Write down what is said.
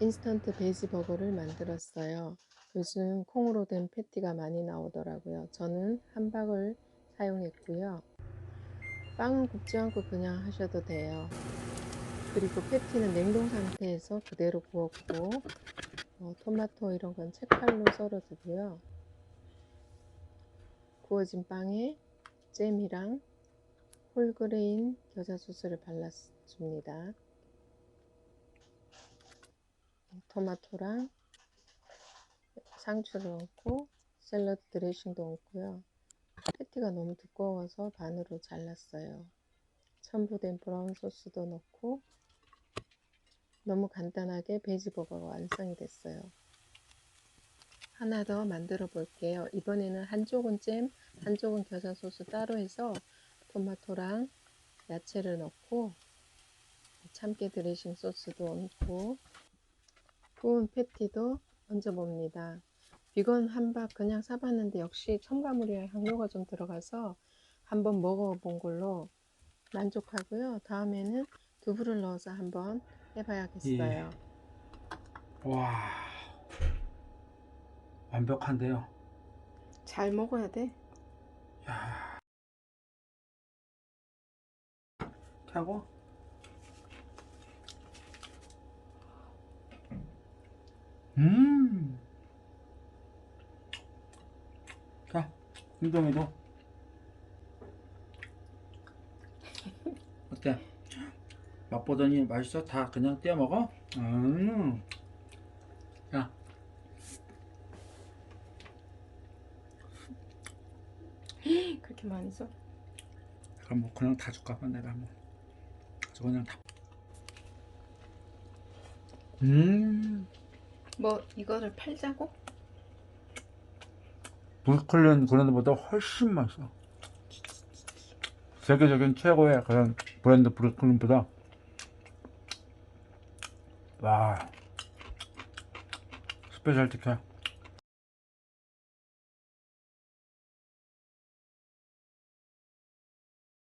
인스턴트 베이지 버거를 만들었어요. 요즘 콩으로 된 패티가 많이 나오더라고요. 저는 함박을 사용했고요. 빵은 굽지 않고 그냥 하셔도 돼요. 그리고 패티는 냉동 상태에서 그대로 구웠고 어, 토마토 이런 건 채칼로 썰어주고요. 구워진 빵에 잼이랑 홀그레인 겨자 소스를 발라줍니다. 토마토랑 상추를 얹고 샐러드 드레싱도 얹고요. 패티가 너무 두꺼워서 반으로 잘랐어요. 첨부된 브라운 소스도 넣고 너무 간단하게 베이지버거가 완성이 됐어요. 하나 더 만들어 볼게요. 이번에는 한쪽은 잼, 한쪽은 겨자 소스 따로 해서 토마토랑 야채를 넣고 참깨 드레싱 소스도 얹고 구운 패티도 얹어봅니다. 비건 함박 그냥 사봤는데 역시 첨가물이랑 향료가 좀 들어가서 한번 먹어본 걸로 만족하고요. 다음에는 두부를 넣어서 한번 해봐야겠어요. 와 완벽한데요. 잘 먹어야 돼. 야. 하고 음. 자, 인동이도 어때? 맛보더니 맛있어? 다 그냥 떼어 먹어? 음. 자, 그렇게 많이 써? 그럼 뭐 그냥 다 줄까 봐 내가 뭐. 저 그냥 다. 음. 뭐 이거를 팔자고? 브루클린 브랜드보다 훨씬 맛있어. 세계적인 최고의 그런 브랜드 브루클린보다 와 스페셜 티켓